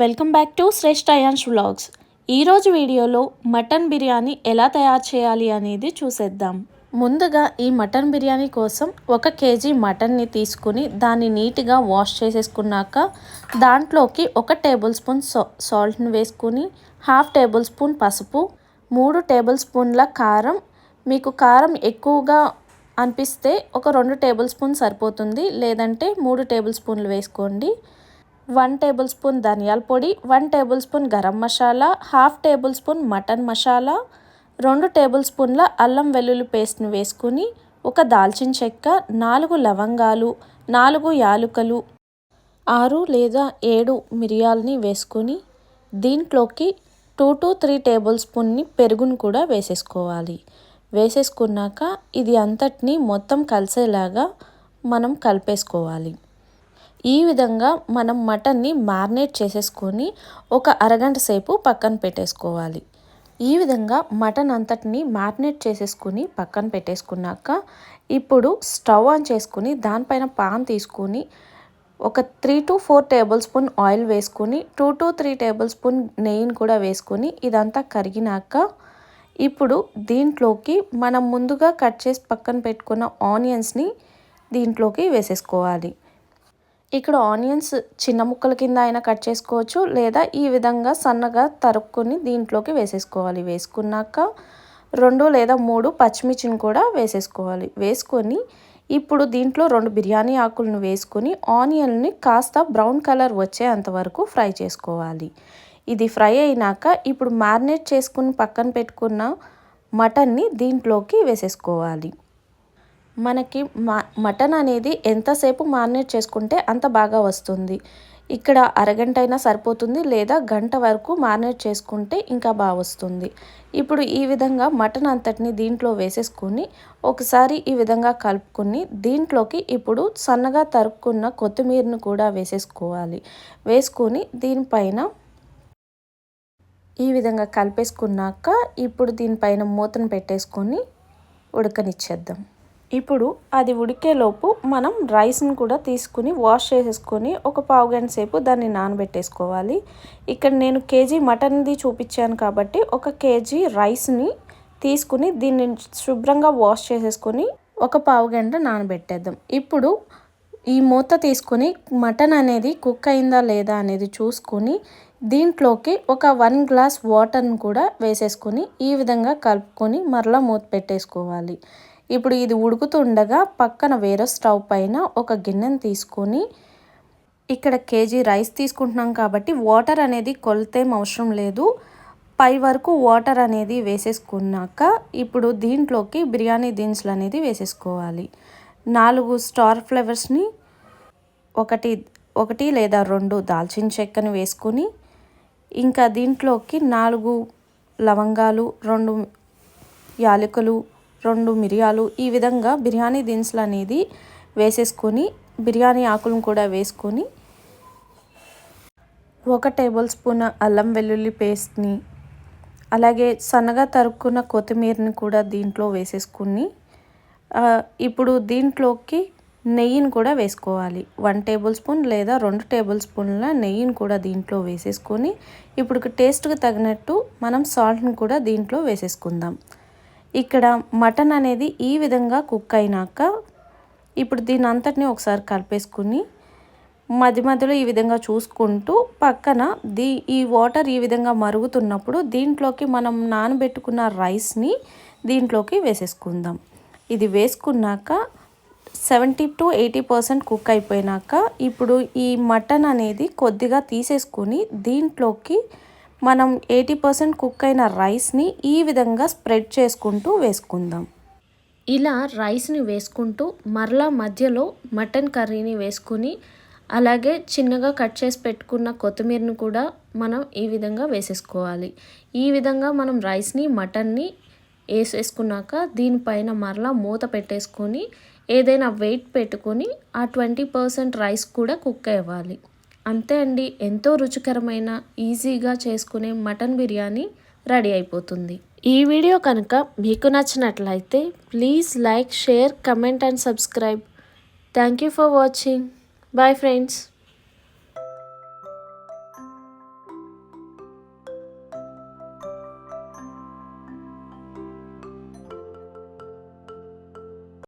Welcome back to Shreshta Ayaan's vlogs. ఈరోజు వీడియోలో mutton biryani ఎలా తయారు చేయాలి అనేది చూసేద్దాం. ముందుగా ఈ మటన్ బిర్యానీ కోసం ఒక కేజీ మటన్ని తీసుకుని దాన్ని నీట్గా వాష్ చేసేసుకున్నాక దాంట్లోకి ఒక టేబుల్ స్పూన్ సా సాల్ట్ని వేసుకుని హాఫ్ టేబుల్ స్పూన్ పసుపు మూడు టేబుల్ స్పూన్ల కారం. మీకు కారం ఎక్కువగా అనిపిస్తే ఒక రెండు టేబుల్ స్పూన్ సరిపోతుంది లేదంటే మూడు టేబుల్ స్పూన్లు వేసుకోండి. వన్ టేబుల్ స్పూన్ ధనియాల పొడి one tablespoon garam masala half tablespoon mutton masala రెండు టేబుల్ స్పూన్ల అల్లం వెల్లుల్లి పేస్ట్ని వేసుకుని ఒక దాల్చిన చెక్క నాలుగు లవంగాలు నాలుగు యాలుకలు ఆరు లేదా ఏడు మిరియాలని వేసుకొని దీంట్లోకి టూ టు త్రీ టేబుల్ స్పూన్ని పెరుగును కూడా వేసేసుకోవాలి. వేసేసుకున్నాక ఇది అంతటిని మొత్తం కలిసేలాగా మనం కలిపేసుకోవాలి. ఈ విధంగా మనం మటన్ని మ్యారినేట్ చేసేసుకొని ఒక అరగంట సేపు పక్కన పెట్టేసుకోవాలి. ఈ విధంగా మటన్ అంతటిని మ్యారినేట్ చేసేసుకుని పక్కన పెట్టేసుకున్నాక ఇప్పుడు స్టవ్ ఆన్ చేసుకుని దానిపైన పాన్ తీసుకుని ఒక three to four tablespoon oil వేసుకుని two to three tablespoon నెయ్యిని కూడా వేసుకుని ఇదంతా కరిగినాక ఇప్పుడు దీంట్లోకి మనం ముందుగా కట్ చేసి పక్కన పెట్టుకున్న ఆనియన్స్ని దీంట్లోకి వేసేసుకోవాలి. ఇక్కడ ఆనియన్స్ చిన్న ముక్కల కింద అయినా కట్ చేసుకోవచ్చు లేదా ఈ విధంగా సన్నగా తరుక్కుని దీంట్లోకి వేసేసుకోవాలి. వేసుకున్నాక రెండు లేదా మూడు పచ్చిమిర్చిని కూడా వేసేసుకోవాలి. వేసుకొని ఇప్పుడు దీంట్లో రెండు బిర్యానీ ఆకులను వేసుకొని ఆనియన్ని కాస్త బ్రౌన్ కలర్ వచ్చేంత వరకు ఫ్రై చేసుకోవాలి. ఇది ఫ్రై అయినాక ఇప్పుడు మ్యారినేట్ చేసుకుని పక్కన పెట్టుకున్న మటన్ని దీంట్లోకి వేసేసుకోవాలి. మనకి మటన్ అనేది ఎంతసేపు మారినేట్ చేసుకుంటే అంత బాగా వస్తుంది. ఇక్కడ అరగంట అయినా సరిపోతుంది లేదా గంట వరకు మారినేట్ చేసుకుంటే ఇంకా బాగా వస్తుంది. ఇప్పుడు ఈ విధంగా మటన్ అంతటిని దీంట్లో వేసేసుకొని ఒకసారి ఈ విధంగా కలుపుకుని దీంట్లోకి ఇప్పుడు సన్నగా తరుక్కున్న కొత్తిమీరను కూడా వేసేసుకోవాలి. వేసుకొని దీనిపైన ఈ విధంగా కలిపేసుకున్నాక ఇప్పుడు దీనిపైన మూతను పెట్టేసుకొని ఉడకనిచ్చేద్దాం. ఇప్పుడు అది ఉడికేలోపు మనం రైస్ని కూడా తీసుకుని వాష్ చేసేసుకొని ఒక పావు గంట సేపు దాన్ని నానబెట్టేసుకోవాలి. ఇక్కడ నేను కేజీ మటన్ది చూపించాను కాబట్టి ఒక కేజీ రైస్ని తీసుకుని దీన్ని శుభ్రంగా వాష్ చేసేసుకొని ఒక పావు గంట నానబెట్టేద్దాం. ఇప్పుడు ఈ మూత తీసుకొని మటన్ అనేది కుక్ అయిందా లేదా అనేది చూసుకొని దీంట్లోకి ఒక వన్ గ్లాస్ వాటర్ని కూడా వేసేసుకొని ఈ విధంగా కలుపుకొని మరలా మూత పెట్టేసుకోవాలి. ఇప్పుడు ఇది ఉడుకుతుండగా పక్కన వేరే స్టవ్ పైన ఒక గిన్నెను తీసుకొని ఇక్కడ కేజీ రైస్ తీసుకుంటున్నాం కాబట్టి వాటర్ అనేది కొలతేం అవసరం లేదు. పై వరకు వాటర్ అనేది వేసేసుకున్నాక ఇప్పుడు దీంట్లోకి బిర్యానీ దినుసులు అనేది వేసేసుకోవాలి. నాలుగు స్టార్ ఫ్లేవర్స్ని ఒకటి ఒకటి లేదా రెండు దాల్చిన చెక్కను వేసుకొని ఇంకా దీంట్లోకి నాలుగు లవంగాలు రెండు యాలకులు రెండు మిరియాలు ఈ విధంగా బిర్యానీ దినుసులు అనేది వేసేసుకొని బిర్యానీ ఆకులను కూడా వేసుకొని ఒక టేబుల్ స్పూన్ అల్లం వెల్లుల్లి పేస్ట్ని అలాగే సన్నగా తరుక్కున్న కొత్తిమీరని కూడా దీంట్లో వేసేసుకుని ఇప్పుడు దీంట్లోకి నెయ్యిని కూడా వేసుకోవాలి. వన్ టేబుల్ స్పూన్ లేదా రెండు టేబుల్ స్పూన్ల నెయ్యిని కూడా దీంట్లో వేసేసుకొని ఇప్పుడు టేస్ట్కి తగినట్టు మనం సాల్ట్ని కూడా దీంట్లో వేసేసుకుందాం. ఇక్కడ మటన్ అనేది ఈ విధంగా కుక్ అయినాక ఇప్పుడు దీని అంతటిని ఒకసారి కలిపేసుకుని మధ్య మధ్యలో ఈ విధంగా చూసుకుంటూ పక్కన దీ ఈ వాటర్ ఈ విధంగా మరుగుతున్నప్పుడు దీంట్లోకి మనం నానబెట్టుకున్న రైస్ని దీంట్లోకి వేసేసుకుందాం. ఇది వేసుకున్నాక seventy to eighty percent cook అయిపోయినాక ఇప్పుడు ఈ మటన్ అనేది కొద్దిగా తీసేసుకొని దీంట్లోకి మనం ఎయిటీ పర్సెంట్ కుక్ అయిన రైస్ని ఈ విధంగా స్ప్రెడ్ చేసుకుంటూ వేసుకుందాం. ఇలా రైస్ని వేసుకుంటూ మరలా మధ్యలో మటన్ కర్రీని వేసుకుని అలాగే చిన్నగా కట్ చేసి పెట్టుకున్న కొత్తిమీరని కూడా మనం ఈ విధంగా వేసేసుకోవాలి. ఈ విధంగా మనం రైస్ని మటన్ని వేసేసుకున్నాక దీనిపైన మరలా మూత పెట్టేసుకొని ఏదైనా వెయిట్ పెట్టుకొని ఆ ట్వంటీ పర్సెంట్ రైస్ కూడా కుక్ అవ్వాలి. అంతే అండి ఎంతో రుచికరమైన ఈజీగా చేసుకునే మటన్ బిర్యానీ రెడీ అయిపోతుంది. ఈ వీడియో కనుక మీకు నచ్చినట్లయితే please like share comment and subscribe. Thank you for watching. Bye friends.